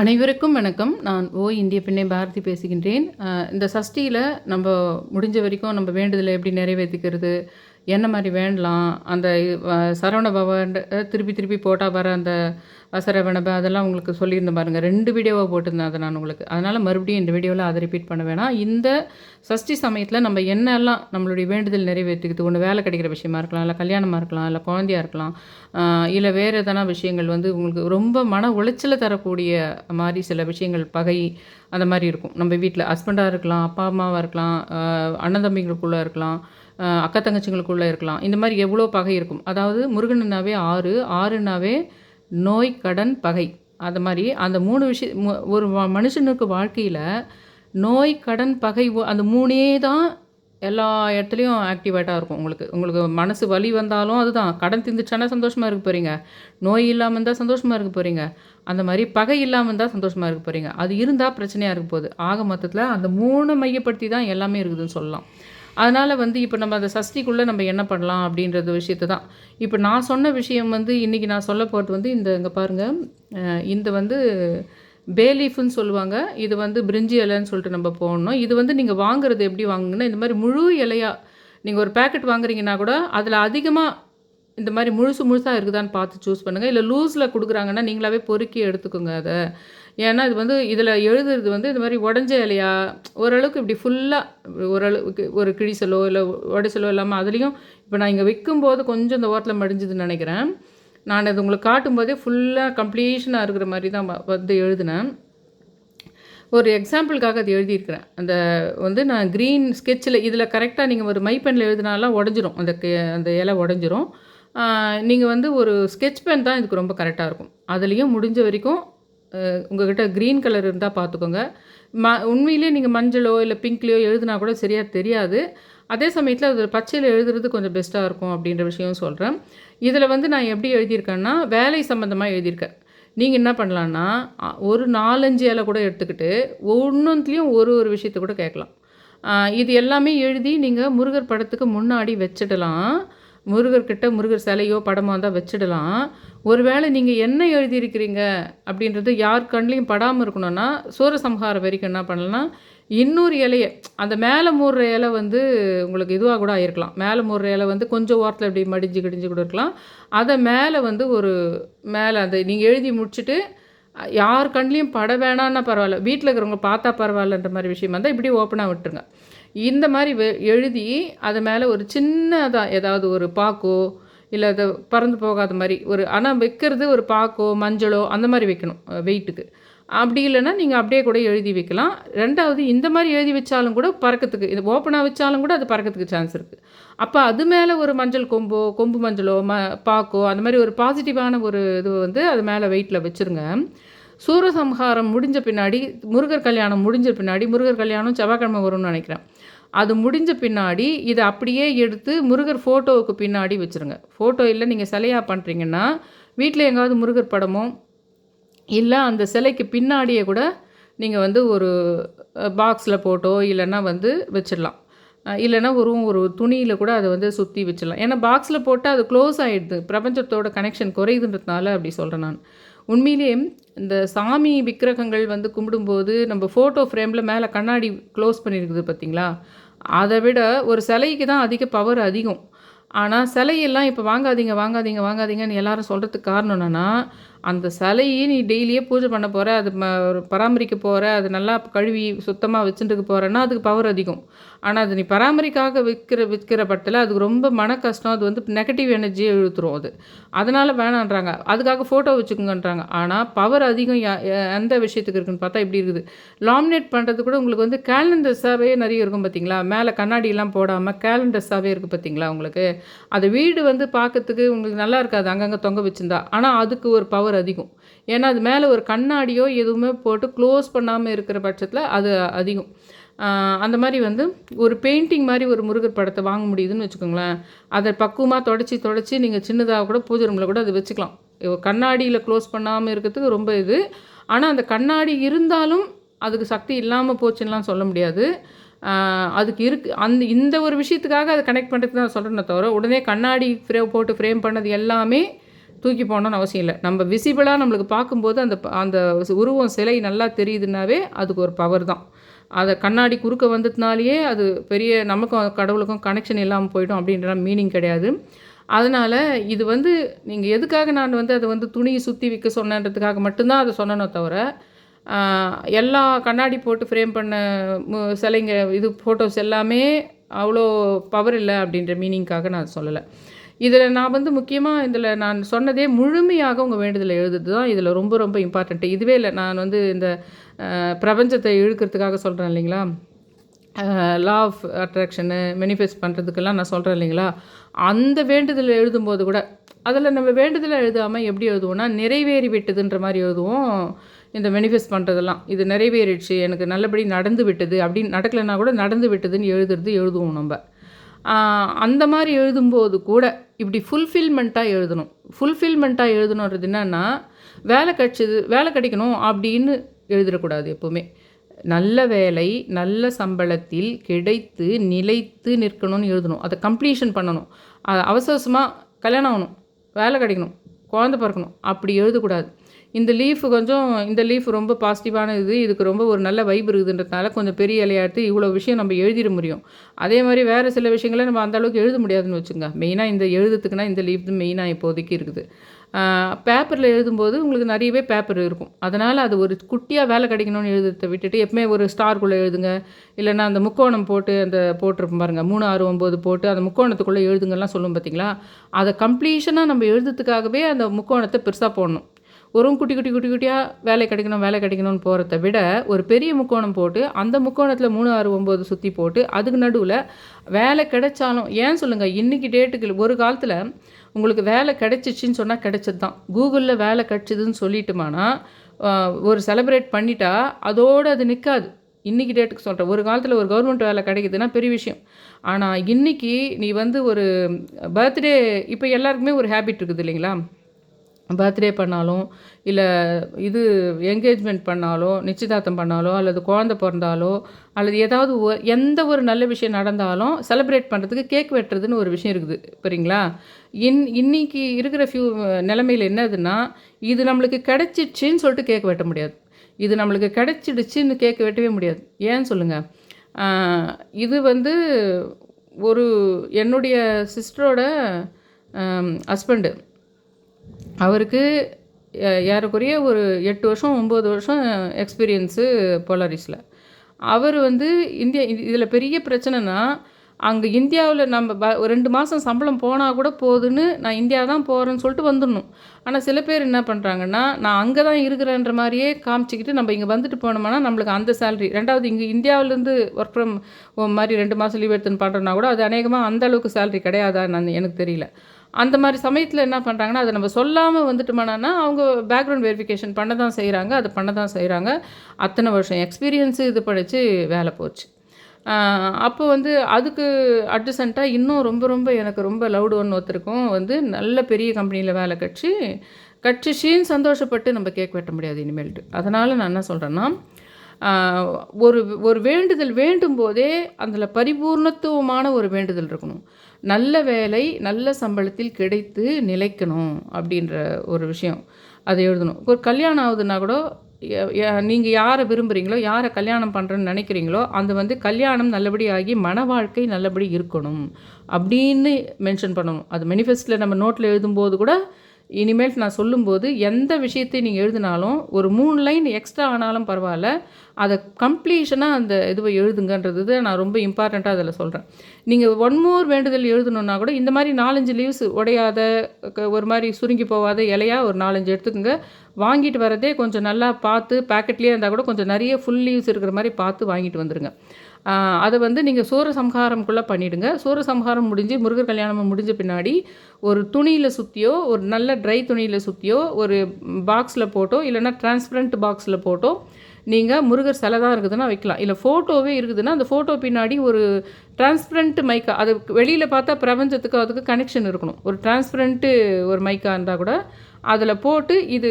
அனைவருக்கும் வணக்கம். நான் ஓ இந்திய பெண்ணை பாரதி பேசுகின்றேன். இந்த சஷ்டியில் நம்ம முடிஞ்ச வரைக்கும் நம்ம வேண்டுதலை எப்படி நிறைவேற்றிக்கிறது என்ன மாதிரி வேண்டலாம்? அந்த சரவண பவன் திருப்பி திருப்பி போட்டால் வர அந்த வசர வினப அதெல்லாம் உங்களுக்கு சொல்லியிருந்தேன் பாருங்கள் ரெண்டு வீடியோவாக போட்டிருந்தேன் அதை நான் உங்களுக்கு. அதனால் மறுபடியும் இந்த வீடியோவில் அதை ரிப்பீட் பண்ண வேணாம். இந்த சஷ்டி சமயத்தில் நம்ம என்னெல்லாம் நம்மளுடைய வேண்டுதல் நிறைவேற்றிக்கிறது ஒன்று வேலை கிடைக்கிற விஷயமா இருக்கலாம் இல்லை கல்யாணமாக இருக்கலாம் இல்லை குழந்தையாக இருக்கலாம் இல்லை வேறு எதனா விஷயங்கள் வந்து உங்களுக்கு ரொம்ப மன உளைச்சலை தரக்கூடிய மாதிரி சில விஷயங்கள் பகை அந்த மாதிரி இருக்கும். நம்ம வீட்டில் ஹஸ்பண்டாக இருக்கலாம் அப்பா அம்மாவாக இருக்கலாம் அண்ணன் தம்பிங்களுக்குள்ளே இருக்கலாம் அக்கா தங்கச்சிங்களுக்குள்ளே இருக்கலாம். இந்த மாதிரி எவ்வளோ பகை இருக்கும். அதாவது முருகனுனாவே ஆறு ஆறுனாவே நோய் கடன் பகை. அது மாதிரி அந்த மூணு விஷய ஒரு மனுஷனுக்கு வாழ்க்கையில் நோய் கடன் பகை அந்த மூணே தான் எல்லா இடத்துலையும் ஆக்டிவேட்டாக இருக்கும் உங்களுக்கு. உங்களுக்கு மனசு வலி வந்தாலும் அதுதான். கடன் திந்துச்சானா சந்தோஷமாக இருக்க போகிறீங்க நோய் இல்லாமல் இருந்தால் சந்தோஷமாக இருக்க போகிறீங்க அந்த மாதிரி பகை இல்லாமல் இருந்தால் சந்தோஷமாக இருக்க போகிறீங்க அது இருந்தால் பிரச்சனையாக இருக்க போகுது. ஆக மொத்தத்தில் அந்த மூணு மையப்படுத்தி தான் எல்லாமே இருக்குதுன்னு சொல்லலாம். அதனால் வந்து இப்போ நம்ம அந்த சஷ்டிக்குள்ளே நம்ம என்ன பண்ணலாம் அப்படின்றது விஷயத்தை தான் இப்போ நான் சொன்ன விஷயம் வந்து இன்றைக்கி நான் சொல்ல போகிறது வந்து இந்த இங்கே பாருங்கள் இந்த வந்து பேலீஃப்னு சொல்லுவாங்க. இது வந்து பிரிஞ்சி இலைன்னு சொல்லிட்டு நம்ம போடணும். இது வந்து நீங்கள் வாங்குறது எப்படி வாங்குங்கன்னா இந்த மாதிரி முழு இலையாக நீங்கள் ஒரு பேக்கெட் வாங்குறீங்கன்னா கூட அதில் அதிகமாக இந்த மாதிரி முழுசு முழுசாக இருக்குதான்னு பார்த்து சூஸ் பண்ணுங்கள் இல்லை லூஸில் கொடுக்குறாங்கன்னா நீங்களாவே பொறுக்கி எடுத்துக்கோங்க அதை. ஏன்னா இது வந்து இதில் எழுதுறது வந்து இந்த மாதிரி உடஞ்ச இலையா? ஓரளவுக்கு இப்படி ஃபுல்லாக ஓரளவுக்கு ஒரு கிழிசலோ இல்லை உடைசலோ இல்லாமல் அதுலேயும் இப்போ நான் இங்கே விற்கும்போது கொஞ்சம் இந்த ஓரத்தில் மடிஞ்சதுன்னு நினைக்கிறேன். நான் அது உங்களுக்கு காட்டும்போதே ஃபுல்லாக கம்ப்ளீஷனாக இருக்கிற மாதிரி தான் வந்து எழுதினேன். ஒரு எக்ஸாம்பிளுக்காக அது எழுதியிருக்கிறேன். அந்த வந்து நான் க்ரீன் ஸ்கெட்சில் இதில் கரெக்டாக நீங்கள் ஒரு மைப்பெனில் எழுதினாலாம் உடஞ்சிரும். அந்த அந்த இலை உடஞ்சிரும். நீங்கள் வந்து ஒரு ஸ்கெட்ச் பென் தான் இதுக்கு ரொம்ப கரெக்டாக இருக்கும். அதுலேயும் முடிஞ்ச வரைக்கும் உங்கள்கிட்ட க்ரீன் கலர் இருந்தால் பார்த்துக்கோங்க ம உண்மையிலே நீங்கள் மஞ்சளோ இல்லை பிங்க்லேயோ எழுதுனா கூட சரியாக தெரியாது. அதே சமயத்தில் அது பச்சையில் எழுதுறது கொஞ்சம் பெஸ்ட்டாக இருக்கும் அப்படின்ற விஷயம் சொல்கிறேன் இதில் வந்து நான் எப்படி எழுதியிருக்கேன்னா வேலை சம்மந்தமாக எழுதியிருக்கேன். நீங்கள் என்ன பண்ணலான்னா ஒரு நாலஞ்சு இலை கூட எடுத்துக்கிட்டு ஒன்றுத்துலேயும் ஒரு ஒரு விஷயத்தை கூட கேட்கலாம். இது எல்லாமே எழுதி நீங்கள் முருகர் படத்துக்கு முன்னாடி வச்சிடலாம். முருகர்கிட்ட முருகர் சிலையோ படமோ இருந்தால் வச்சிடலாம். ஒருவேளை நீங்கள் என்ன எழுதியிருக்கிறீங்க அப்படின்றது யார் கண்லேயும் படாமல் இருக்கணும்னா சூரசம்ஹாரம் வரைக்கும் என்ன பண்ணலாம்? இன்னொரு இலையை அந்த மேலே மூடுற இலை வந்து உங்களுக்கு இதுவாக கூட ஆயிருக்கலாம். மேலே மூடுற இலை வந்து கொஞ்சம் ஓரத்தில் இப்படி மடிஞ்சு கிடிஞ்சு கூட இருக்கலாம். அதை மேலே வந்து ஒரு மேலே அந்த நீங்கள் எழுதி முடிச்சுட்டு யார் கண்லேயும் பட வேணான்னா பரவாயில்ல. வீட்டில் இருக்கிறவங்க பார்த்தா பரவாயில்லன்ற மாதிரி விஷயம் இருந்தால் இப்படி ஓப்பனாக விட்டுருங்க. இந்த மாதிரி வெ- எழுதி அது மேலே ஒரு சின்னதாக ஏதாவது ஒரு பாக்கோ இல்லை அதை பறந்து போகாத மாதிரி ஒரு ஆனால் வைக்கிறது ஒரு பாக்கோ மஞ்சளோ அந்த மாதிரி வைக்கணும் வெயிட்டுக்கு. அப்படி இல்லைன்னா நீங்கள் அப்படியே கூட எழுதி வைக்கலாம். ரெண்டாவது இந்த மாதிரி எழுதி வச்சாலும் கூட பறக்கிறதுக்கு இது ஓப்பனாக வச்சாலும் கூட அது பறக்கிறதுக்கு சான்ஸ் இருக்குது அப்போ அது மேலே ஒரு மஞ்சள் கொம்போ கொம்பு மஞ்சளோ ம பாக்கோ அந்த மாதிரி ஒரு பாசிட்டிவான ஒரு இது வந்து அது மேலே வெயிட்டில் வச்சுருங்க. சூரசம்ஹாரம் முடிஞ்ச பின்னாடி முருகர் கல்யாணம் முடிஞ்ச பின்னாடி முருகர் கல்யாணம் செவ்வாய்க்கிழமை வரும்னு நினைக்கிறேன். அது முடிஞ்ச பின்னாடி இதை அப்படியே எடுத்து முருகர் ஃபோட்டோவுக்கு பின்னாடி வச்சுருங்க. ஃபோட்டோ இல்லை நீங்கள் சிலையாக பண்ணுறீங்கன்னா வீட்டில் எங்காவது முருகர் படமோ இல்லை அந்த சிலைக்கு பின்னாடியே கூட நீங்கள் வந்து ஒரு பாக்ஸில் போட்டோ இல்லைன்னா வந்து வச்சிடலாம். இல்லைன்னா ஒரு ஒரு துணியில் கூட அதை வந்து சுற்றி வச்சிடலாம். ஏன்னா பாக்ஸில் போட்டால் அது க்ளோஸ் ஆகிடுது பிரபஞ்சத்தோட கனெக்ஷன் குறையுதுன்றதுனால அப்படி சொல்கிறேன் நான். உண்மையிலேயே இந்த சாமி விக்கிரகங்கள் வந்து கும்பிடும்போது நம்ம ஃபோட்டோ ஃப்ரேமில் மேலே கண்ணாடி க்ளோஸ் பண்ணியிருக்குது பார்த்தீங்களா? அதை விட ஒரு சிலைக்கு தான் அதிக பவர் அதிகம். ஆனால் சிலையெல்லாம் இப்போ வாங்காதீங்க வாங்காதீங்க வாங்காதீங்கன்னு எல்லாரும் சொல்கிறதுக்கு காரணம் என்னென்னா அந்த சிலையை நீ டெய்லியே பூஜை பண்ண போகிற அது ம பராமரிக்க போகிற அது நல்லா கழுவி சுத்தமாக வச்சுட்டுக்கு போகிறேன்னா அதுக்கு பவர் அதிகம். ஆனால் அது நீ பராமரிக்காக விற்கிற விற்கிற பட்சத்தில் அதுக்கு ரொம்ப மன கஷ்டம் அது வந்து நெகட்டிவ் எனர்ஜியை இழுத்துரும் அது. அதனால் வேணான்றாங்க. அதுக்காக ஃபோட்டோ வச்சுக்கோங்கன்றாங்க. ஆனால் பவர் அதிகம் யா- எந்த விஷயத்துக்கு இருக்குன்னு பார்த்தா இப்படி இருக்குது. லாமினேட் பண்ணுறது கூட உங்களுக்கு வந்து கேலண்டர்ஸாகவே நிறைய இருக்கும் பார்த்தீங்களா? மேலே கண்ணாடியெல்லாம் போடாமல் கேலண்டர்ஸாகவே இருக்குது பார்த்தீங்களா உங்களுக்கு? அது வீடு வந்து பார்க்கறதுக்கு உங்களுக்கு நல்லா இருக்காது. அங்கங்கே தொங்க வச்சுருந்தா. ஆனால் அதுக்கு ஒரு பவர் அதிகம். ஏன்னா அது மேலே ஒரு கண்ணாடியோ எதுவுமே போட்டு க்ளோஸ் பண்ணாமல் இருக்கிற பட்சத்தில் அது அதிகம். அந்த மாதிரி வந்து ஒரு பெயிண்டிங் மாதிரி ஒரு முருகர் படத்தை வாங்க முடியுதுன்னு வச்சுக்கோங்களேன். அதை பக்குவமாக தொடச்சி தொடச்சி நீங்கள் சின்னதாக கூட பூஜை ரூமில் கூட அதை வச்சுக்கலாம். கண்ணாடியில் க்ளோஸ் பண்ணாமல் இருக்கிறதுக்கு ரொம்ப இது. ஆனால் அந்த கண்ணாடி இருந்தாலும் அதுக்கு சக்தி இல்லாமல் போச்சுன்னெலாம் சொல்ல முடியாது. அதுக்கு இருக்கு அந்த இந்த ஒரு விஷயத்துக்காக அதை கனெக்ட் பண்ணுறதுக்கு தான் சொல்கிறேனே தவிர உடனே கண்ணாடி ஃப்ரே போட்டு ஃப்ரேம் பண்ணது எல்லாமே தூக்கி போடணும்னு அவசியம் இல்லை. நம்ம விசிபிளாக நம்மளுக்கு பார்க்கும்போது அந்த அந்த உருவம் சிலை நல்லா தெரியுதுனாவே அதுக்கு ஒரு பவர் தான். அதை கண்ணாடி குறுக்க வந்ததுனாலேயே அது பெரிய நமக்கும் கடவுளுக்கும் கனெக்ஷன் இல்லாமல் போயிடும் அப்படின்ற மீனிங் கிடையாது. அதனால் இது வந்து நீங்கள் எதுக்காக நான் வந்து அதை வந்து துணியை சுற்றி விற்க சொன்னன்றதுக்காக மட்டும்தான் அதை சொன்னனோ தவிர எல்லா கண்ணாடி போட்டு ஃப்ரேம் பண்ண மு- சிலைங்க இது ஃபோட்டோஸ் எல்லாமே அவ்வளோ பவர் இல்லை அப்படின்ற மீனிங்காக நான் சொல்லலை. இதில் நான் வந்து முக்கியமாக இதில் நான் சொன்னதே முழுமையாக உங்கள் வேண்டுதலை எழுதுறது தான். இதில் ரொம்ப ரொம்ப இம்பார்ட்டண்ட்டு இதுவே இல்லை நான் வந்து இந்த பிரபஞ்சத்தை இழுக்கிறதுக்காக சொல்கிறேன் இல்லைங்களா? லா ஆஃப் அட்ராக்ஷனு மேனிஃபெஸ்ட் பண்ணுறதுக்கெல்லாம் நான் சொல்கிறேன் இல்லைங்களா? அந்த வேண்டுதல் எழுதும்போது கூட அதில் நம்ம வேண்டுதலை எழுதாமல் எப்படி எழுதுவோம்னா நிறைவேறி விட்டதுன்ற மாதிரி எழுதுவோம். இந்த மேனிஃபெஸ்ட் பண்ணுறதெல்லாம் இது நிறைவேறிடுச்சு எனக்கு நல்லபடி நடந்து விட்டது அப்படின்னு நடக்கலைன்னா கூட நடந்து விட்டதுன்னு எழுதுறது எழுதுவோம் நம்ம. அந்த மாதிரி எழுதும்போது கூட இப்படி ஃபுல்ஃபில்மெண்ட்டாக எழுதணும். ஃபுல்ஃபில்மெண்ட்டாக எழுதணுன்றது என்னன்னா வேலை கிடச்சிது வேலை கிடைக்கணும் அப்படின்னு எழுதிடக்கூடாது எப்போவுமே. நல்ல வேலை நல்ல சம்பளத்தில் கிடைத்து நிலைத்து நிற்கணும்னு எழுதணும். அதை கம்ப்ளீஷன் பண்ணணும். அது அவசரமாக கல்யாணம் ஆகணும் வேலை கிடைக்கணும் குழந்த பிறக்கணும். அப்படி எழுதக்கூடாது. இந்த லீஃப் கொஞ்சம் இந்த லீஃப் ரொம்ப பாசிட்டிவான இது இதுக்கு ரொம்ப ஒரு நல்ல வைப் இருக்குதுன்றதுனால கொஞ்சம் பெரிய இலையாட்டு இவ்வளோ விஷயம் நம்ம எழுதிட முடியும். அதே மாதிரி வேறு சில விஷயங்களை நம்ம அந்தளவுக்கு எழுத முடியாதுன்னு வச்சுங்க. மெயினாக இந்த எழுதுறதுக்குனா இந்த லீஃப் மெயினாக இப்போதைக்கு இருக்குது. பேப்பரில் எழுதும்போது உங்களுக்கு நிறையவே பேப்பர் இருக்கும். அதனால் அது ஒரு குட்டியாக வேலை கிடைக்கணும்னு எழுதுறதை விட்டுட்டு எப்பவுமே ஒரு ஸ்டார்க்குள்ளே எழுதுங்க. இல்லைன்னா அந்த முக்கோணம் போட்டு அந்த போட்டிருப்போம் பாருங்கள் மூணு ஆறு ஒம்பது போட்டு அந்த முக்கோணத்துக்குள்ளே எழுதுங்கலாம் சொல்லும் பார்த்தீங்களா அதை கம்ப்ளீஷனாக நம்ம எழுதுறதுக்காகவே அந்த முக்கோணத்தை பெருசாக போடணும். ஒரு குட்டி குட்டி குட்டி குட்டியாக வேலை கிடைக்கணும் வேலை கிடைக்கணும்னு போகிறத விட ஒரு பெரிய முக்கோணம் போட்டு அந்த முக்கோணத்தில் மூணு ஆறு ஒம்பது சுற்றி போட்டு அதுக்கு நடுவில் வேலை கிடைச்சாலும் ஏன் சொல்லுங்கள் இன்றைக்கி டேட்டுக்கு ஒரு காலத்தில் உங்களுக்கு வேலை கிடைச்சிச்சின்னு சொன்னால் கிடைச்சது தான் கூகுளில் வேலை கிடைச்சிதுன்னு சொல்லிட்டுமானா ஒரு செலிப்ரேட் பண்ணிட்டா அதோடு அது நிற்காது இன்றைக்கி டேட்டுக்கு சொல்கிறேன் ஒரு காலத்தில் ஒரு கவர்மெண்ட் வேலை கிடைக்குதுன்னா பெரிய விஷயம். ஆனால் இன்றைக்கி நீ வந்து ஒரு பர்த்டே இப்போ எல்லாருக்குமே ஒரு ஹேபிட் இருக்குது இல்லைங்களா? பர்த்டே பண்ணாலும் இல்லை இது என்கேஜ்மெண்ட் பண்ணாலோ நிச்சயதார்த்தம் பண்ணாலோ அல்லது குழந்த பிறந்தாலோ அல்லது ஏதாவது ஒ- எந்த ஒரு நல்ல விஷயம் நடந்தாலும் செலிப்ரேட் பண்ணுறதுக்கு கேக் வெட்டுறதுன்னு ஒரு விஷயம் இருக்குது. புரியுங்களா? இன் இன்னைக்கு இருக்கிற ஃபியூ நிலமையில் என்னதுன்னா இது நம்மளுக்கு கிடச்சிடுச்சின்னு சொல்லிட்டு கேக் வெட்ட முடியாது. இது நம்மளுக்கு கிடச்சிடுச்சின்னு கேக் வெட்டவே முடியாது. ஏன்னு சொல்லுங்கள் இது வந்து ஒரு என்னுடைய சிஸ்டரோட ஹஸ்பண்டு அவருக்கு ஏறக்குறைய ஒரு எட்டு வருஷம் ஒம்பது வருஷம் எக்ஸ்பீரியன்ஸு போலாரிஸில் அவர் வந்து இந்தியா இதில் பெரிய பிரச்சனைனா அங்கே இந்தியாவில் நம்ம ப ஒரு ரெண்டு மாதம் சம்பளம் போனால் கூட போதுன்னு நான் இந்தியா தான் போகிறேன்னு சொல்லிட்டு வந்துடணும். ஆனால் சில பேர் என்ன பண்ணுறாங்கன்னா நான் அங்கே தான் இருக்கிறேன்ற மாதிரியே காமிச்சிக்கிட்டு நம்ம இங்கே வந்துட்டு போனோம்னா நம்மளுக்கு அந்த சேலரி ரெண்டாவது இங்கே இந்தியாவிலேருந்து ஒர்க் ஃப்ரம் மாதிரி ரெண்டு மாதம் லீவ் எடுத்துன்னு பண்ணுறோன்னா கூட அது அநேகமாக அந்த அளவுக்கு சேலரி கிடையாதா நான் எனக்கு தெரியல. அந்த மாதிரி சமயத்தில் என்ன பண்ணுறாங்கன்னா அதை நம்ம சொல்லாமல் வந்துட்டோமானா அவங்க பேக்ரவுண்ட் வெரிஃபிகேஷன் பண்ண தான் செய்கிறாங்க அதை பண்ண தான் செய்கிறாங்க அத்தனை வருஷம் எக்ஸ்பீரியன்ஸு இது படித்து வேலை போச்சு. அப்போ வந்து அதுக்கு அட்ஜசண்ட்டாக இன்னும் ரொம்ப ரொம்ப எனக்கு ரொம்ப லவுடு ஒன்று ஒருத்தருக்கும் வந்து நல்ல பெரிய கம்பெனியில் வேலை கட்சி கட்சிச்சின்னு சந்தோஷப்பட்டு நம்ம கேக் வெட்ட முடியாது இனிமேல்ட்டு. அதனால் நான் என்ன சொல்கிறேன்னா ஒரு ஒரு வேண்டுதல் வேண்டும் போதே அதில் பரிபூர்ணத்துவமான ஒரு வேண்டுதல் இருக்கணும். நல்ல வேலை நல்ல சம்பளத்தில் கிடைத்து நிலைக்கணும் அப்படின்ற ஒரு விஷயம். அதை எழுதணும். ஒரு கல்யாணம் ஆகுதுன்னா கூட நீங்கள் யாரை விரும்புகிறீங்களோ யாரை கல்யாணம் பண்ணுறேன்னு நினைக்கிறீங்களோ அது வந்து கல்யாணம் நல்லபடி ஆகி மன வாழ்க்கை நல்லபடி இருக்கணும் அப்படின்னு மென்ஷன் பண்ணணும். அது மேனிஃபெஸ்டில் நம்ம நோட்டில் எழுதும்போது கூட இனிமேல் நான் சொல்லும்போது எந்த விஷயத்தை நீங்கள் எழுதினாலும் ஒரு மூணு லைன் எக்ஸ்ட்ரா ஆனாலும் பரவாயில்ல. அதை கம்ப்ளீஷனாக அந்த இதுவை எழுதுங்கன்றது நான் ரொம்ப இம்பார்ட்டண்ட்டாக அதில் சொல்கிறேன் நீங்கள் ஒன் மோர் வேண்டுதல் எழுதணுன்னா கூட இந்த மாதிரி நாலஞ்சு லீவ்ஸ் உடையாத க- ஒரு மாதிரி சுருங்கி போகாத இலையாக ஒரு நாலஞ்சு எடுத்துக்கோங்க. வாங்கிட்டு வரதே கொஞ்சம் நல்லா பார்த்து பேக்கெட்லேயே இருந்தால் கூட கொஞ்சம் நிறைய ஃபுல் லீவ்ஸ் இருக்கிற மாதிரி பார்த்து வாங்கிட்டு வந்துடுங்க அதை வந்து நீங்கள் சூரசம்ஹாரம்குள்ளே பண்ணிவிடுங்க சூரசம்ஹாரம் முடிஞ்சு முருகர் கல்யாணம் முடிஞ்ச பின்னாடி ஒரு துணியில் சுற்றியோ ஒரு நல்ல ட்ரை துணியில் சுற்றியோ ஒரு பாக்ஸில் போட்டோ இல்லைன்னா டிரான்ஸ்பரண்ட் பாக்ஸில் போட்டோ நீங்கள் முருகர் சிலை தான் இருக்குதுன்னா வைக்கலாம். இல்லை ஃபோட்டோவே இருக்குதுன்னா அந்த ஃபோட்டோ பின்னாடி ஒரு டிரான்ஸ்பரண்ட் மைக்கா அது வெளியில் பார்த்தா பிரபஞ்சத்துக்கு அதுக்கு கனெக்ஷன் இருக்கணும். ஒரு டிரான்ஸ்பரண்ட்டு ஒரு மைக்கா இருந்தால் கூட அதில் போட்டு இது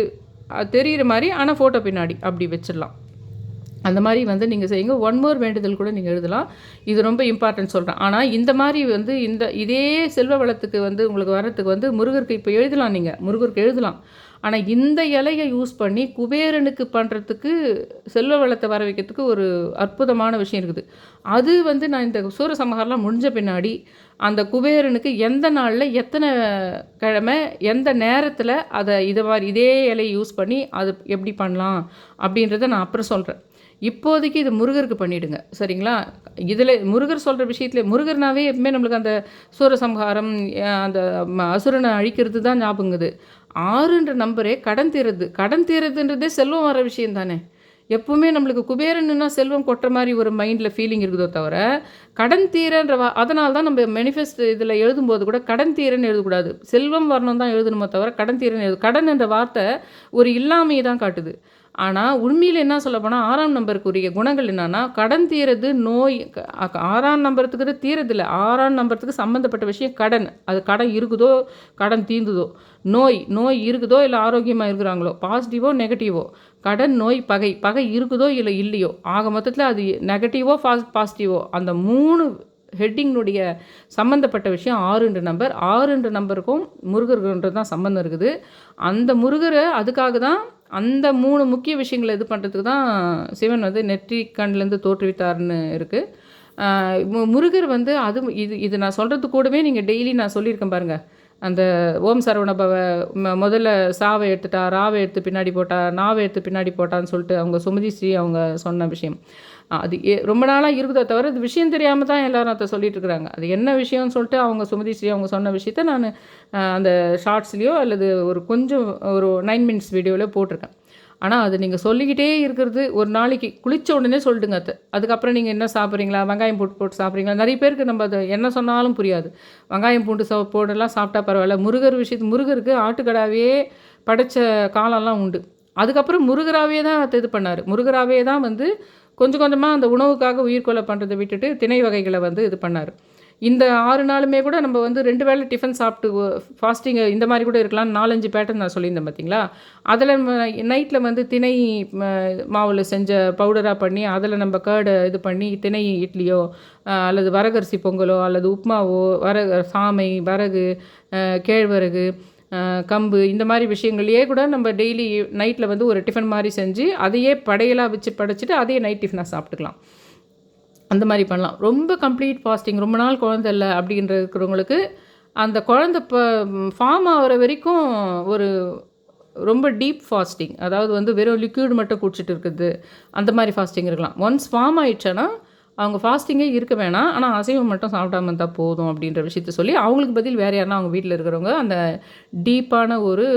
அது தெரிகிற மாதிரி ஆனால் ஃபோட்டோ பின்னாடி அப்படி வச்சிடலாம். அந்த மாதிரி வந்து நீங்கள் செய்யுங்க. ஒன் மோர் வேண்டுதல் கூட நீங்கள் எழுதலாம். இது ரொம்ப இம்பார்ட்டன்ட் சொல்கிறேன் ஆனால் இந்த மாதிரி வந்து இந்த இதே செல்வ வளத்துக்கு வந்து உங்களுக்கு வர்றதுக்கு வந்து முருகருக்கு இப்போ எழுதலாம் நீங்கள் முருகருக்கு எழுதலாம். ஆனால் இந்த இலையை யூஸ் பண்ணி குபேரனுக்கு பண்ணுறதுக்கு செல்வ வளத்தை வர வைக்கிறதுக்கு ஒரு அற்புதமான விஷயம் இருக்குது. அது வந்து நான் இந்த சூரசம்ஹாரம்லாம் முடிஞ்ச பின்னாடி அந்த குபேரனுக்கு எந்த நாளில் எத்தனை கிழமை எந்த நேரத்தில் அதை இதை மாதிரி இதே இலையை யூஸ் பண்ணி அது எப்படி பண்ணலாம் அப்படின்றத நான் அப்புறம் சொல்கிறேன் இப்போதைக்கு இது முருகருக்கு பண்ணிவிடுங்க சரிங்களா? இதில் முருகர் சொல்கிற விஷயத்தில் முருகர்னாவே எப்பவுமே நம்மளுக்கு அந்த சூரசம்ஹாரம் அந்த அசுரனை அழிக்கிறது தான் ஞாபகங்குது ஆறுன்ற நம்பரே கடன் தீரது. கடன் தீரதுன்றதே செல்வம் வர விஷயம் தானே. எப்பவுமே நம்மளுக்கு குபேரன்னா செல்வம் கொட்டுற மாதிரி ஒரு மைண்டில் ஃபீலிங் இருக்குதோ தவிர கடன் தீரன்ற வா அதனால தான் நம்ம மேனிஃபெஸ்ட் இதில் எழுதும்போது கூட கடன் தீரன்னு எழுதக்கூடாது. செல்வம் வரணும் தான் எழுதணுமோ தவிர கடன் தீரன்னு எழுது கடன் என்ற வார்த்தை ஒரு இல்லாமையை தான் காட்டுது. ஆனால் உண்மையில் என்ன சொல்ல போனால் ஆறாம் நம்பருக்குரிய குணங்கள் என்னென்னா கடன் தீரது நோய் க- ஆறாம் நம்பரத்துக்கு தீரதில்லை ஆறாம் நம்பரத்துக்கு சம்மந்தப்பட்ட விஷயம் கடன். அது கடன் இருக்குதோ கடன் தீர்ந்துதோ நோய் நோய் இருக்குதோ இல்லை ஆரோக்கியமாக இருக்கிறாங்களோ பாசிட்டிவோ நெகட்டிவோ கடன் நோய் பகை பகை இருக்குதோ இல்லை இல்லையோ ஆக மொத்தத்தில் அது நெகட்டிவோ பாஸ் பாசிட்டிவோ அந்த மூணு ஹெட்டிங்னுடைய சம்மந்தப்பட்ட விஷயம் ஆறுன்ற நம்பர். ஆறுன்ற நம்பருக்கும் முருகர்ன்றது தான் சம்மந்தம் இருக்குது. அந்த முருகரை அதுக்காக தான் அந்த மூணு முக்கிய விஷயங்களை இது பண்ணுறதுக்கு தான் சிவன் வந்து நெற்றி கண்லேருந்து தோற்றுவித்தார்னு இருக்குது முருகர் வந்து அது இது இது நான் சொல்கிறது கூடவே நீங்கள் டெய்லி நான் சொல்லியிருக்கேன் பாருங்கள் அந்த ஓம் சரவண பவ ம- முதல்ல சாவை எடுத்துட்டா ராவை எடுத்து பின்னாடி போட்டா நாவை எடுத்து பின்னாடி போட்டான்னு சொல்லிட்டு அவங்க சுமதி ஸ்ரீ அவங்க சொன்ன விஷயம். அது ஏ- ரொம்ப நாளாக இருக்குதோ தவிர அது விஷயம் தெரியாமல் தான் எல்லோரும் அதை சொல்லிட்டு இருக்கிறாங்க. அது என்ன விஷயம்னு சொல்லிட்டு அவங்க சுமதி ஸ்ரீ அவங்க சொன்ன விஷயத்த நான் அந்த ஷார்ட்ஸ்லேயோ அல்லது ஒரு கொஞ்சம் ஒரு நைன் மினிட்ஸ் வீடியோவில் போட்டிருக்கேன். ஆனால் அது நீங்கள் சொல்லிக்கிட்டே இருக்கிறது ஒரு நாளைக்கு குளித்த உடனே சொல்லிடுங்க அது அதுக்கப்புறம் நீங்கள் என்ன சாப்பிட்றீங்களா? வெங்காயம் போட்டு போட்டு சாப்பிட்றீங்களா? நிறைய பேருக்கு நம்ம அதை என்ன சொன்னாலும் புரியாது. வெங்காயம் பூண்டு சா போடலாம் சாப்பிட்டா பரவாயில்ல. முருகர் விஷயத்து முருகருக்கு ஆட்டுக்கடாவே படைச்ச காலம்லாம் உண்டு. அதுக்கப்புறம் முருகராகவே தான் இது பண்ணார். முருகராகவே தான் வந்து கொஞ்சம் கொஞ்சமாக அந்த உணவுக்காக உயிர்கொலை பண்ணுறதை விட்டுட்டு திணை வகைகளை வந்து இது பண்ணார். இந்த ஆறு நாளுமே கூட நம்ம வந்து ரெண்டு வேளை டிஃபன் சாப்பிட்டு ஃபாஸ்டிங் இந்த மாதிரி கூட இருக்கலாம். நாலஞ்சு பேட்டர்ன் நான் சொல்லியிருந்தேன் பார்த்தீங்களா? அதில் நைட்டில் வந்து திணை மாவில் செஞ்ச பவுடராக பண்ணி அதில் நம்ம கேர்டை இது பண்ணி திணை இட்லியோ அல்லது வரகரிசி பொங்கலோ அல்லது உப்புமாவோ வர சாமை வரகு கேழ்வரகு கம்பு இந்த மாதிரி விஷயங்களையே கூட நம்ம டெய்லி நைட்டில் வந்து ஒரு டிஃபன் மாதிரி செஞ்சு அதையே படையலாக வச்சு படைச்சிட்டு அதையே நைட் டிஃபனாக சாப்பிட்டுக்கலாம். அந்த மாதிரி பண்ணலாம். ரொம்ப கம்ப்ளீட் ஃபாஸ்டிங் ரொம்ப நாள் குழந்தை இல்லை அப்படின்ற இருக்கிறவங்களுக்கு அந்த குழந்தை இப்போ ஃபார்ம் ஆகிற வரைக்கும் ஒரு ரொம்ப டீப் ஃபாஸ்டிங் அதாவது வந்து வெறும் லிக்யூட் மட்டும் குடிச்சிட்டு இருக்குது அந்த மாதிரி ஃபாஸ்டிங் இருக்கலாம். ஒன்ஸ் ஃபார்ம் ஆயிடுச்சுன்னா அவங்க ஃபாஸ்டிங்கே இருக்க வேணாம். ஆனால் அசைவம் மட்டும் சாப்பிடாம இருந்தால் போதும் அப்படின்ற விஷயத்த சொல்லி அவங்களுக்கு பதில் வேறு யாருன்னா அவங்க வீட்டில் இருக்கிறவங்க அந்த டீப்பான ஒரு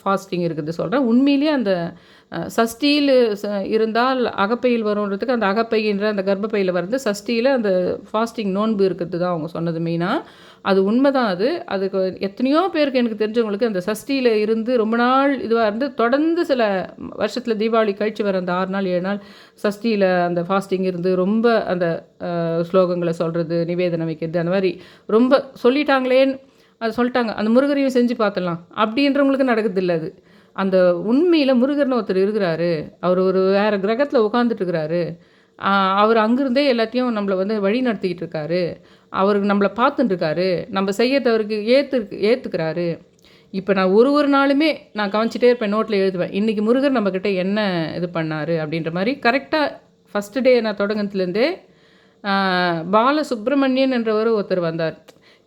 ஃபாஸ்டிங் இருக்குது சொல்கிறேன் உண்மையிலேயே அந்த சஷ்டியில் இருந்தால் அகப்பையில் வரும்ன்றதுக்கு அந்த அகப்பைன்ற அந்த கர்ப்பப்பையில் வந்து சஷ்டியில் அந்த ஃபாஸ்டிங் நோன்பு இருக்கிறது தான் அவங்க சொன்னது மெயினாக அது உண்மை தான் அது. அதுக்கு எத்தனையோ பேருக்கு எனக்கு தெரிஞ்சவங்களுக்கு அந்த சஷ்டியில் இருந்து ரொம்ப நாள் இதுவாக இருந்து தொடர்ந்து சில வருஷத்தில் தீபாவளி கழிச்சு வர அந்த ஆறு நாள் ஏழு நாள் சஷ்டியில் அந்த ஃபாஸ்டிங் இருந்து ரொம்ப அந்த ஸ்லோகங்களை சொல்கிறது நிவேதனம் வைக்கிறது அந்த மாதிரி ரொம்ப சொல்லிட்டாங்களேன்னு அது சொல்லிட்டாங்க. அந்த முருகரையும் செஞ்சு பார்த்துடலாம். அப்படின்றவங்களுக்கு நடக்குதில்ல அது. அந்த உண்மையில் முருகர்னு ஒருத்தர் இருக்கிறாரு. அவர் ஒரு வேறு கிரகத்தில் உட்காந்துட்டு இருக்கிறாரு. அவர் அங்கிருந்தே எல்லாத்தையும் நம்மளை வந்து வழி நடத்திக்கிட்டு இருக்காரு. அவருக்கு நம்மளை பார்த்துட்டுருக்காரு. நம்ம நம்ம செய்யறதவருக்கு ஏற்று ஏற்றுக்கிறாரு இப்போ நான் ஒரு ஒரு நாளுமே நான் கவனிச்சிட்டே இருப்பேன் நோட்டில் எழுதுவேன். இன்றைக்கி முருகர் நம்மக்கிட்ட என்ன இது பண்ணார் அப்படின்ற மாதிரி கரெக்டாக ஃபஸ்ட்டு டே நான் தொடங்கினதுலேருந்தே பாலசுப்ரமணியன் என்றவர் ஒருத்தர் வந்தார்.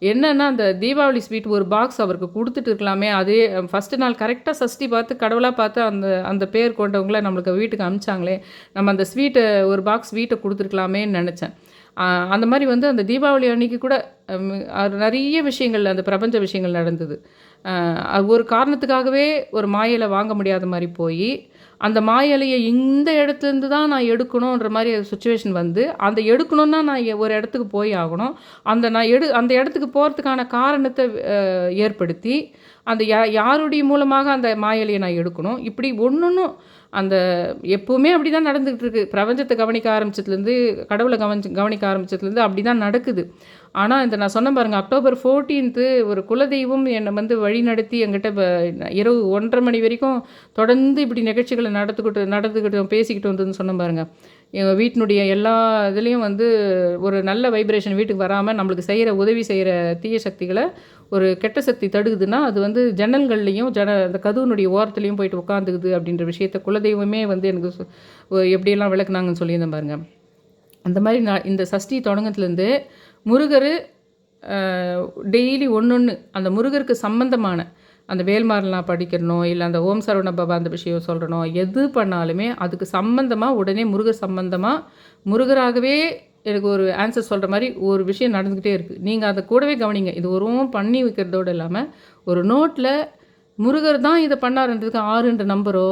என்னென்னா அந்த தீபாவளி ஸ்வீட் ஒரு பாக்ஸ் அவருக்கு கொடுத்துட்டு இருக்கலாமே அதே ஃபஸ்ட்டு நாள் கரெக்டாக சஷ்டி பார்த்து கடவுளாக பார்த்து அந்த அந்த பேர் கொண்டவங்கள நம்மளுக்கு வீட்டுக்கு அனுப்பிச்சாங்களே நம்ம அந்த ஸ்வீட்டை ஒரு பாக்ஸ் ஸ்வீட்டை கொடுத்துருக்கலாமேன்னு நினச்சேன். அந்த மாதிரி வந்து அந்த தீபாவளி அன்னைக்கு கூட நிறைய விஷயங்கள் அந்த பிரபஞ்ச விஷயங்கள் நடந்தது. அது ஒரு காரணத்துக்காகவே ஒரு மாயலை வாங்க முடியாத மாதிரி போய் அந்த மாயலையை இந்த இடத்துலேருந்து தான் நான் எடுக்கணுன்ற மாதிரி சுச்சுவேஷன் வந்து அந்த எடுக்கணும்னா நான் எ- ஒரு இடத்துக்கு போய் ஆகணும். அந்த நான் எடு அந்த இடத்துக்கு போகிறதுக்கான காரணத்தை ஏற்படுத்தி அந்த யா யாருடைய மூலமாக அந்த மாயலையை நான் எடுக்கணும்? இப்படி ஒன்று அந்த எப்போவுமே அப்படி தான் நடந்துகிட்டு பிரபஞ்சத்தை கவனிக்க ஆரம்பிச்சதுலேருந்து கடவுளை கவனிச்சு கவனிக்க ஆரம்பிச்சதுலேருந்து அப்படி தான் நடக்குது. ஆனால் இந்த நான் சொன்ன பாருங்கள் அக்டோபர் ஃபோர்டீன்த்து ஒரு குலதெய்வம் என்னை வந்து வழி நடத்தி என்கிட்ட இப்போ இரவு ஒன்றரை மணி வரைக்கும் தொடர்ந்து இப்படி நிகழ்ச்சிகளை நடத்துக்கிட்டு நடந்துக்கிட்டோம் பேசிக்கிட்டு வந்ததுன்னு சொன்ன பாருங்கள் எங்கள் வீட்டினுடைய எல்லா இதுலேயும் வந்து ஒரு நல்ல வைப்ரேஷன் வீட்டுக்கு வராமல் நம்மளுக்கு செய்கிற உதவி செய்கிற தீய சக்திகளை ஒரு கெட்ட சக்தி தடுக்குதுன்னா அது வந்து ஜன்னல்கள்லேயும் ஜன அந்த கதவுனுடைய ஓரத்துலேயும் போயிட்டு உட்காந்துக்குது அப்படின்ற விஷயத்த குலதெய்வமே வந்து எனக்கு எப்படியெல்லாம் விளக்குனாங்கன்னு சொல்லியிருந்தேன் பாருங்கள் அந்த மாதிரி நான் இந்த சஷ்டி தொடங்கத்துலேருந்து முருகர் டெய்லி ஒன்று ஒன்று அந்த முருகருக்கு சம்பந்தமான அந்த வேல்மாரல் நான் படிக்கிறனோ இல்லை அந்த ஓம் சரவண பாபா அந்த விஷயம் சொல்கிறனோ எது பண்ணாலுமே அதுக்கு சம்மந்தமாக உடனே முருகர் சம்பந்தமாக முருகராகவே எனக்கு ஒரு ஆன்சர் சொல்கிற மாதிரி ஒரு விஷயம் நடந்துக்கிட்டே இருக்குது நீங்கள் அதை கூடவே கவனிங்க. இது ஒருவும் பண்ணி வைக்கிறதோடு இல்லாமல் ஒரு நோட்டில் முருகர் தான் இதை பண்ணாருன்றதுக்கு ஆறுன்ற நம்பரோ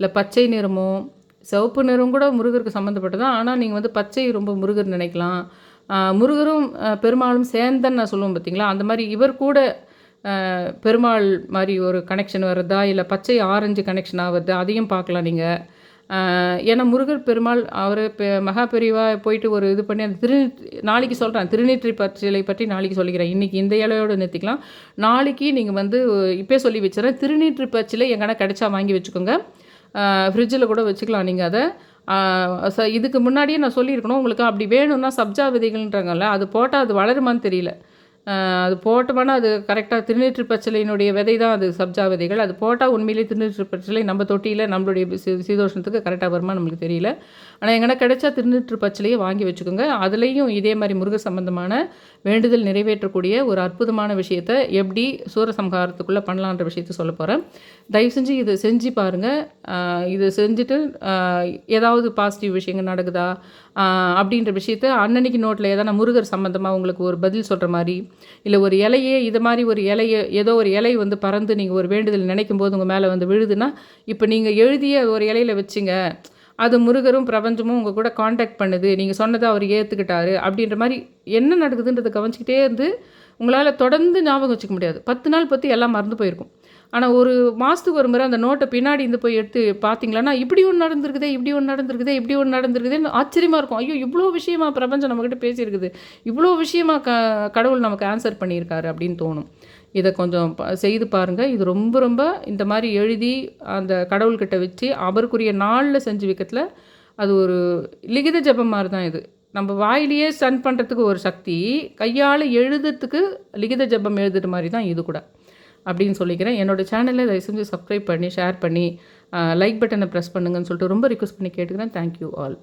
இல்லை பச்சை நிறமோ சிவப்பு நிறம் கூட முருகருக்கு சம்மந்தப்பட்டதான் ஆனால் நீங்கள் வந்து பச்சை ரொம்ப முருகர் நினைக்கலாம். முருகரும் பெருமாளும் சேர்ந்தன்னு நான் சொல்லுவோம் பார்த்தீங்களா அந்த மாதிரி இவர் கூட பெருமாள் மாதிரி ஒரு கனெக்ஷன் வருதா? இல்லை பச்சை ஆரஞ்சு கனெக்ஷன் ஆகுது? அதையும் பார்க்கலாம் நீங்கள் ஏன்னா முருகர் பெருமாள் அவர் மகா பெரியவா போயிட்டு ஒரு இது பண்ணி அந்த திரு நாளைக்கு சொல்கிறேன் திருநீற்றி பற்றிலை பற்றி நாளைக்கு சொல்லிக்கிறேன். இன்றைக்கி இந்த இலையோடு நிறுத்திக்கலாம். நாளைக்கு நீங்கள் வந்து இப்போ சொல்லி வச்சுறேன் திருநீற்று பச்சிலை எங்கன்னா கிடைச்சா வாங்கி வச்சுக்கோங்க. ஃப்ரிட்ஜில் கூட வச்சுக்கலாம் நீங்கள் அதை. ச இதுக்கு முன்னாடியே நான் சொல்லியிருக்கணும். உங்களுக்கு அப்படி வேணும்னா சப்ஜா விதைகள்ன்றாங்கல்ல அது போட்டால் அது வளருமான்னு தெரியல. அது போட்டோம்னா அது கரெக்டாக திருநீற்று பச்சிலையினுடைய விதை தான் அது சப்ஜா விதைகள். அது போட்டால் உண்மையிலேயே திருநீற்று பச்சிலை நம்ம தொட்டியில் நம்மளுடைய சீதோஷணத்துக்கு கரெக்டாக வருமா நம்மளுக்கு தெரியல. ஆனால் எங்கன்னா கிடைச்சா திருநீற்று பச்சிலையே வாங்கி வச்சுக்கோங்க. அதுலேயும் இதே மாதிரி முருக சம்பந்தமான வேண்டுதல் நிறைவேற்றக்கூடிய ஒரு அற்புதமான விஷயத்தை எப்படி சூரசம்ஹாரத்துக்குள்ளே பண்ணலான்ற விஷயத்த சொல்ல போகிறேன் தயவு செஞ்சு இதை செஞ்சு பாருங்கள் இதை செஞ்சுட்டு ஏதாவது பாசிட்டிவ் விஷயங்கள் நடக்குதா? அப்படின்ற விஷயத்த அன்னன்னைக்கு நோட்டில் ஏதாவது முருகர் சம்மந்தமாக உங்களுக்கு ஒரு பதில் சொல்கிற மாதிரி இல்லை ஒரு இலையே இது மாதிரி ஒரு இலையை ஏதோ ஒரு இலை வந்து பறந்து நீங்கள் ஒரு வேண்டுதல் நினைக்கும் போது உங்கள் மேலே வந்து விழுதுன்னா இப்போ நீங்கள் எழுதிய ஒரு இலையில் வச்சுங்க. அது முருகரும் பிரபஞ்சமும் உங்கள் கூட காண்டாக்ட் பண்ணுது. நீங்கள் சொன்னதை அவர் ஏற்றுக்கிட்டாரு அப்படின்ற மாதிரி என்ன நடக்குதுன்றதை கவனிச்சிக்கிட்டே இருந்து உங்களால் தொடர்ந்து ஞாபகம் வச்சுக்க முடியாது. பத்து நாள் பற்றி எல்லாம் மறந்து போயிருக்கும். ஆனால் ஒரு மாதத்துக்கு ஒரு முறை அந்த நோட்டை பின்னாடி இருந்து போய் எடுத்து பார்த்தீங்களன்னா இப்படி ஒன்று நடந்திருக்குதே இப்படி ஒன்று நடந்திருக்குதே இப்படி ஒன்று நடந்திருக்குதேன்னு ஆச்சரியமாக இருக்கும். ஐயோ இவ்வளோ விஷயமா பிரபஞ்சம் நம்மக்கிட்ட பேசியிருக்குது. இவ்வளோ விஷயமா க கடவுள் நமக்கு ஆன்சர் பண்ணியிருக்காரு அப்படின்னு தோணும். இதை கொஞ்சம் செய்து பாருங்கள் இது ரொம்ப ரொம்ப இந்த மாதிரி எழுதி அந்த கடவுள்கிட்ட வச்சு அவருக்குரிய நாளில் செஞ்சு வைக்கிறதுல அது ஒரு லிகித ஜபம் மாதிரி தான் இது. நம்ம வாயிலேயே ஸ்டன் பண்ணுறதுக்கு ஒரு சக்தி கையால் எழுதுறதுக்கு லிகித ஜபம் எழுதுகிற மாதிரி தான் இது கூட. அப்படின்னு சொல்லிக்கிறேன். என்னோடய சேனலில் தயவு செஞ்சு சப்ஸ்கிரைப் பண்ணி ஷேர் பண்ணி லைக் பட்டனை ப்ரெஸ் பண்ணுங்கன்னு சொல்லிட்டு ரொம்ப ரிக்வஸ்ட் பண்ணி கேட்டுக்கிறேன். Thank you all